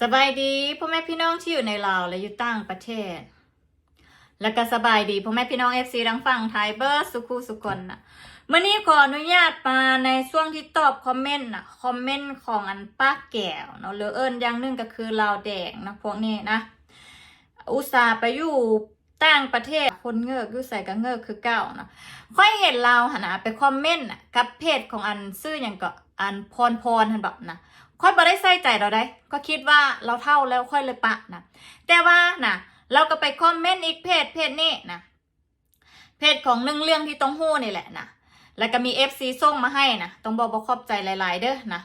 สบายดีพ่อแม่พี่น้องที่อยู่ในลาวและอยู่ต่างประเทศ แล้วก็สบายดีพ่อแม่พี่น้องเอฟซีดังฝั่งไทยเบิร์สุขุสุคนนะเมื่อนี้ขออนุญาตมาในช่วงที่ตอบคอมเมนต์นะคอมเมนต์ของอันป้าแก้วเนาะหรือเอิญอย่างนึงก็คือลาวแดงนะพวกนี้นะ อุตส่าห์ไปอยู่ต่างประเทศคนเงือกอยู่ใส่กับเงือกคือเก่าเนาะค่อยเห็นเราหนนะไปคอมเมนต์นะกับเพจของอันซื่ออย่างก็อันพรพรหันแบบนะ ค่อยบ่ได้ใส่ใจเราได้ก็คิดว่าเราเท่าแล้วค่อยเลยปะนะแต่ว่านะเราก็ไปคอมเมนต์อีกเพจเพจนี้นะเพจของหนึ่งเรื่องที่ต้องหู้นี่แหละนะแล้วก็มี FC ส่งมาให้นะต้องบอกว่าขอบใจหลาย ๆ เด้อนะ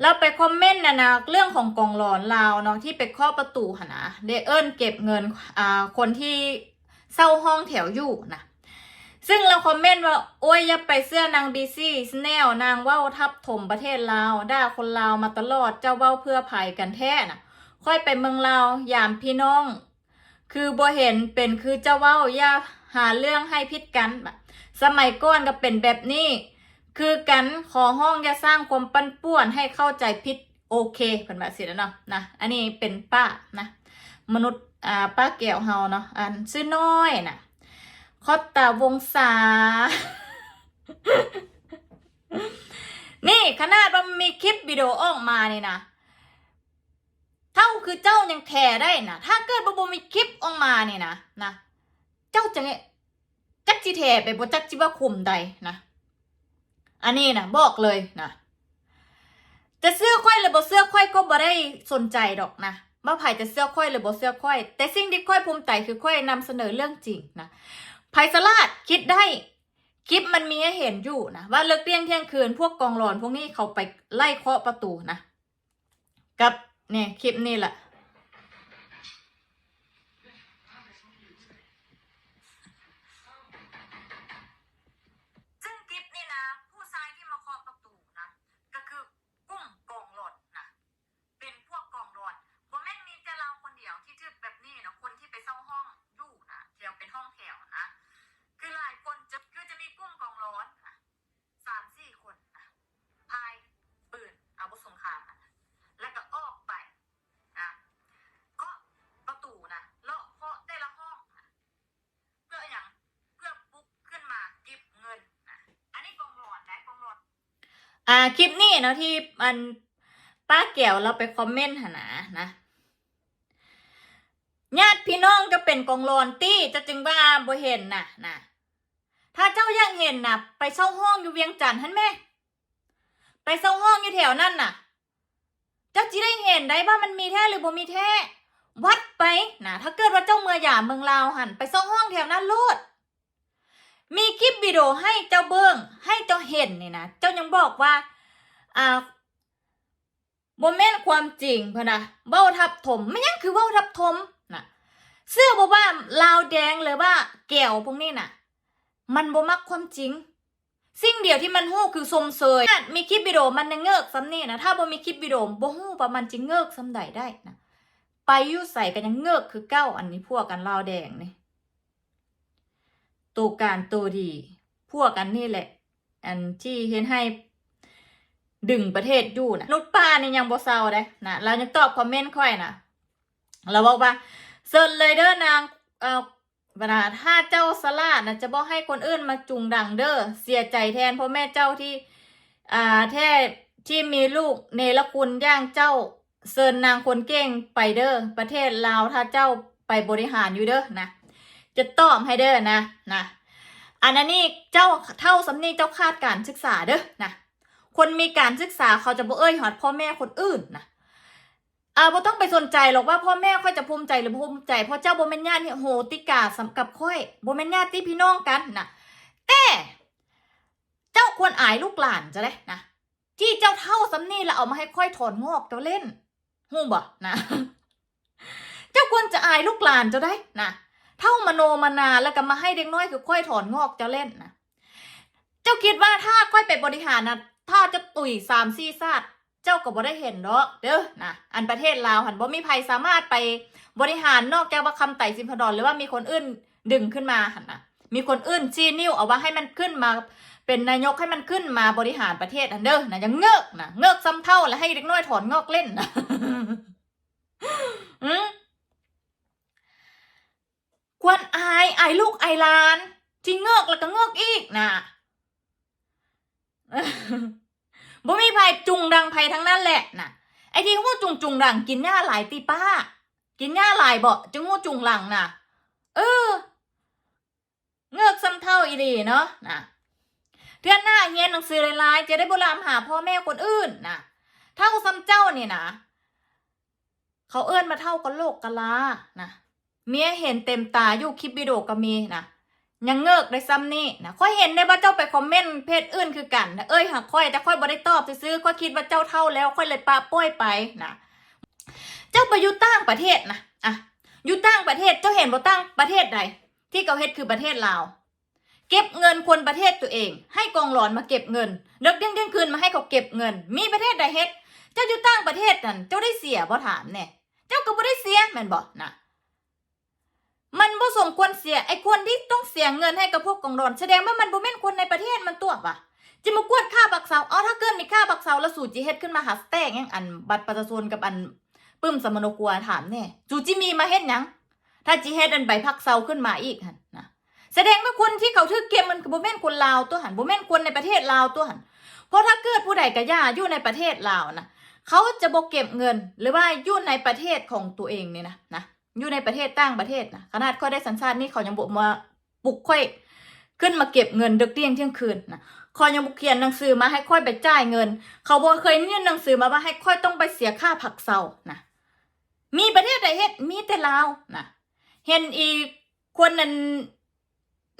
เราไปคอมเมนต์นะนะเรื่องของกองหลอนลาวเนาะที่ไปเคาะประตูหนะเดเอิญเก็บเงินอ่าคนที่เศร้าห้องแถวอยู่นะ ซึ่งเราคอมเมนต์ว่า โอ้ยอย่าไปเสื้อนางบีซี่สแนลนางเว้าทับถมประเทศลาวด่าคนลาวมาตลอดเจ้าเว้าเพื่อภัยกันแท้น่ะ ค่อยไปเมืองลาวยามพี่น้อง คือบ่เห็นเป็นคือเจ้าเว้าอย่าหาเรื่องให้พิษกันแบบสมัยก่อนก็เป็นแบบนี้ คือกันขอห้องอย่าสร้างความปั้นป่วนให้เข้าใจผิดโอเคเพิ่นว่าสิแล้วเนาะนะอันนี้เป็นป้านะ มนุษย์อ่าป้าแก้วเฮาเนาะอันชื่อน้อยน่ะ คอตตาวงศา นี่ขนาดว่ามีคลิปวิดีโอออกมาเนี่ยนะ เท่าคือเจ้ายังแคร์ได้นะถ้าเกิดบ่บ่มีคลิปออกมาเนี่ยนะนะ เจ้าจะเนี่ยจักจิแทไปบ่จักจิว่าคุมใดนะ อันนี้นะบอกเลยนะจะเสื้อค่อยหรือบ่เสื้อค่อยก็บ่ได้สนใจดอกนะ ว่าไผ่จะเสื้อค่อยหรือบ่เสื้อค่อย แต่สิ่งที่ค่อยภูมิใจคือค่อยนำเสนอเรื่องจริงนะไผ่สลาดคิดได้คลิปมันมีให้เห็นอยู่นะว่าเลิกเที่ยงเที่ยงคืนพวกกองหลอนพวกนี้เขาไปไล่เคาะประตูนะ กับเนี่ยคลิปนี้แหละ ซึ่งคลิปนี่นะ ผู้ชายที่มาเคาะประตูนะ ก็คือกุ้งกองหลอนนะ เป็นพวกกองหลอนบ่แม่นมีแต่เราคนเดียวที่ทึกแบบนี้นะคนที่ไปเช่าห้องอยู่นะแถวเป็นห้องแถวนะ คือหลายคนจะคือจะมีกุ้งกองร้อนนะสามสี่คนนะพายปืนอาวุธสงครามนะแล้วก็ออกไปนะเคาะประตูนะเลาะเคาะแต่ละห้องนะเพื่ออย่างเพื่อปลุกขึ้นมาเก็บเงินนะอันนี้กองร้อนนะกองร้อน อ่าคลิปนี้เนาะที่มันป้าแก้วเราไปคอมเมนต์หนนะนะญาติพี่น้องก็เป็นกองรอนตี้จะจึงว่าบ่เห็นนะนะถ้าเจ้ายังเห็นนะไปเช่าห้องอยู่เวียงจันทน์ฮั่นแม่ไปเช่าห้องอยู่แถวนั่นน่ะ เจ้าจิได้เห็นได้ว่ามันมีแท้หรือบ่มีแท้ วัดไปนะถ้าเกิดว่าเจ้าเมือหยาเมืองลาวหันไปเช่าห้องแถวนั้นโลด มีคลิปวิดีโอให้เจ้าเบิ้งให้เจ้าเห็นนี่นะเจ้ายังบอกว่าอ่าบ่แม่นความจริงพะนะเว้าทับถมไม่ยังคือเว้าทับถมนะเสื้อบ่ว่าลาวแดงหรือว่าแก้วพวกนี้น่ะ มันบ่มักความจริง สิ่งเดียวที่มันฮู้คือสมเสยมีคลิปวิดีโอมันยังเงิกซ้ำนี่นะถ้าบ่มีคลิปวิดีโอบ่ฮู้ว่ามันจิงเงิกซ้ำใดได้นะไปยู่ใส่กันยังเงิกคือเก้าอันนี้พวกกันลาวแดงนี่ ตัวการตัวดีพวกกันนี่แหละ อันที่เห็นให้ดึงประเทศอยู่นะนุชป้านี่ยังบ่เศร้าเด้นะเรายังตอบคอมเมนต์ค่อยนะเราบอกว่าเสิร์ชเลยเด้อนางเอ่อเวลาถ้าเจ้าสลาดนะจะบอกให้คนอื่นมาจุงดังเด้อเสียใจแทนพ่อแม่เจ้าที่อ่าแท้ที่มีลูกเนรคุณย่างเจ้าเซินนางคนเก่งไปเด้อประเทศลาวถ้าเจ้าไปบริหารอยู่เด้อนะ จะตอบให้เด้อนะนะอันนั้นนี่เจ้าเท่าสำนีเจ้าคาดการศึกษาเด้อนะคนมีการศึกษาเขาจะบ่เอ้ยหอดพ่อแม่คนอื่นนะอ่าบ่ต้องไปสนใจหรอกว่าพ่อแม่ค่อยจะภูมิใจหรือภูมิใจเพราะเจ้าบ่แม่นญาติโหติกาสกับค่อยบ่แม่นญาติพี่น้องกันนะแต่เจ้าควรอายลูกหลานจะได้นะที่เจ้าเท่าสำนีแล้วเอามาให้ค่อยถอนงอกเจ้าเล่นฮู้บ่นะ เจ้าควรจะอายลูกหลานเจ้าได้นะ เท่ามโนมานาแล้วก็มาให้เด็กน้อยคือค่อยถอนงอกเจ้าเล่นนะเจ้าคิดว่าถ้าค่อยไปบริหารนะถ้าจะตุ๋ยสามซี่ซาดเจ้าก็บ่ได้เห็นเนาะเด้อนะอันประเทศลาวหันบ่มีภัยสามารถไปบริหารนอกจากว่าคำไต่สิมพดรหรือว่ามีคนอื่นดึงขึ้นมาหันนะมีคนอื่นชี้นิ้วเอาว่าให้มันขึ้นมา เป็นนายกให้มันขึ้นมาบริหารประเทศอันเด้อนะยังเงือกนะเงือกซ้ำเท่าแล้วให้เด็กน้อยถอนงอกเล่นนะอืม ควรอายอายลูกอายลานที่เงือกแล้วก็เงือกอีกนะบ่มีไผจุงดังไผทั้งนั้นแหละนะไอ้ที่งูจุงจุงดังกินหญ้าหลายตีป้า กินหญ้าหลายบ่จะงูจุงหลังน่ะเออ เงือกซ้ำเท่าอีดีเนาะนะเทือนหน้าเฮียนหนังสือหลายๆจะได้โบราณหาพ่อแม่คนอื่นนะเท่าซ้ำเจ้านี่นะเขาเอื้อนมาเท่ากันโลกกะลานะ เมียเห็นเต็มตาอยู่คลิปวิดีโอก็มีนะยังเงือกได้ซ้ำนี่นะค่อยเห็นได้ว่าเจ้าไปคอมเมนต์เพจอื่นคือกันนะเอ้ยหากค่อยแต่ค่อยบ่ได้ตอบซื้อๆค่อยคิดว่าเจ้าเท่าแล้วค่อยเลยปาป้อยไปนะเจ้าไปอยู่ต่างประเทศนะอะอยู่ต่างประเทศเจ้าเห็นบ่ต่างประเทศใด ที่เขาเฮ็ดคือประเทศลาวเก็บเงินคนประเทศตัวเอง ให้กองหลอนมาเก็บเงินเลิกเที่ยงเที่ยงคืนมาให้เขาเก็บเงิน มีประเทศใดเฮ็ด เจ้าอยู่ต่างประเทศนั่นเจ้าได้เสียบ่ถามแน่เจ้าก็บ่ได้เสียแม่นบ่นะ มันบ่สมควรเสียไอ้คนที่ต้องเสียเงินให้กับพวกกองหลอน แสดงว่ามันบ่แม่นคนในประเทศมันตัวปะจะมากวดค่าบักเซาเอถ้าเกินมีค่าบักเซาแล้วสู่จิเฮ็ดขึ้นมาหาสแต็กยังอันบัตรประชาชนกับอันปึ้มสมโนครัวถามแน่จูจิมีมาเฮ็ดยังถ้าจิเฮ็ดอันใบพักเซาขึ้นมาอีกหันนะแสดงว่าคนที่เขาถือเกมมันบ่แม่นคนลาวตัวหันบ่แม่นคนในประเทศลาวตัวหันเพราะถ้าเกิดผู้ใดกะย่าอยู่ในประเทศลาวนะเขาจะบ่เก็บเงินหรือว่าอยู่ในประเทศของตัวเองเนี่ยนะนะ อยู่ในประเทศต่างประเทศนะขนาดค่อยได้สัญชาตินี่เขายังบ่มาปลุกค่อย ขึ้นมาเก็บเงินดึกเที่ยงเที่ยงคืนนะคอยยังบ่เขียนหนังสือมาให้ค่อยไปจ่ายเงิน เขาบ่เคยยื่นหนังสือมาว่าให้ค่อยต้องไปเสียค่าผักเซานะมีประเทศใดเฮ็ดมีแต่ลาวนะเห็นอีคนนั้น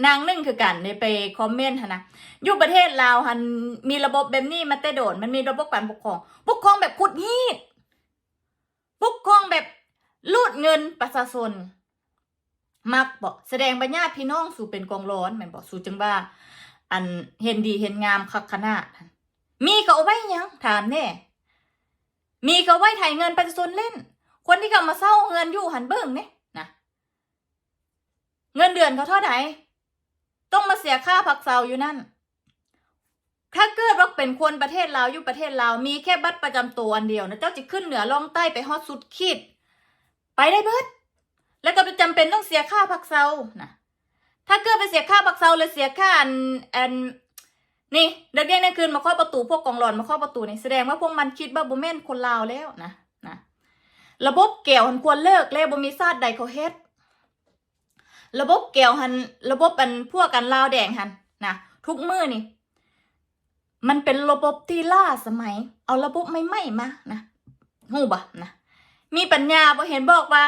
นางนึ่งคือกันได้ไปคอมเมนต์นะอยู่ประเทศลาวหันมีระบบแบบนี้มาแต่โดดมันมีระบบการปกครอง ปกครองแบบขุดฮีดปกครองแบบ ลูดเงินประชาชนมักบอกแสดงบัญญาติพี่น้องสู่เป็นกองร้อนแม่นบอกสู่จังว่า อันเห็นดีเห็นงามคักขนาดมีก็เอาไว้ยังถามแน่มีก็ไว้ถ่ายเงินประชาชนเล่น คนที่เขามาเศร้าเงินอยู่หันเบิ่งเนี่ยนะเงินเดือนเขาเท่าไหร่ต้องมาเสียค่าผักเซาอยู่นั่น ถ้าเกิดว่าเป็นคนประเทศลาวอยู่ประเทศลาวมีแค่บัตรประจำตัวอันเดียวนะเจ้าจะขึ้นเหนือล่องใต้ไปฮอดสุดขีด ไปได้เบิด แล้วก็จำเป็นต้องเสียค่าผักเซานะถ้าเกิดไปเสียค่าผักเซาเลยเสียค่าอันอันนี่เด็กเรียนในคืนมาเคาะประตูพวกกองหลอนมาเคาะประตูนี่แสดงว่าพวกมันคิดว่าบ่แม่นคนลาวแล้วนะนะระบบแก้วหันควรเลิกแล้วบ่มีซาดใดเขาเฮ็ดระบบแก้วหันระบบอันพวกกันลาวแดงหันนะทุกมือนี่ มันเป็นระบบที่ล่าสมัย เอาระบบใหม่ๆมานะหูบ่นะ มีปัญญาบ่เห็นบอกว่า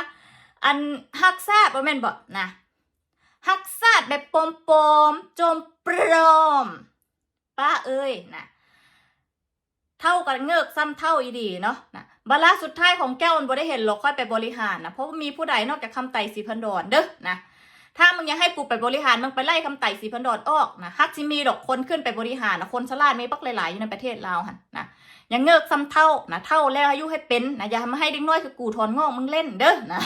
อันฮักซาดบ่แม่นบ่นะฮักซาดแบบปมปมๆโจมปลอมป้าเอ้ยนะเท่ากันเงือกซ้ำเท่าอีดีเนาะนะบาลาสุดท้ายของแก้วมันบ่ได้เห็นหรอกค่อยไปบริหารนะเพราะมีผู้ใดนอกจากคำไต่สีพันดอนเด้อนะ ถ้ามึงยังให้กูไปบริหาร มึงไปไล่คำไต่สีพันดอดออกนะฮักซิมีดอกคนขึ้นไปบริหารนะคนฉลาดมีปักหลายๆอยู่ในประเทศเราหันนะยังเงือกซ้ำเท่านะเท่าแล้วอายุให้เป็นนะอย่ามาให้เด็กน้อยคือกูถอนงอกมึงเล่นเด้อนะ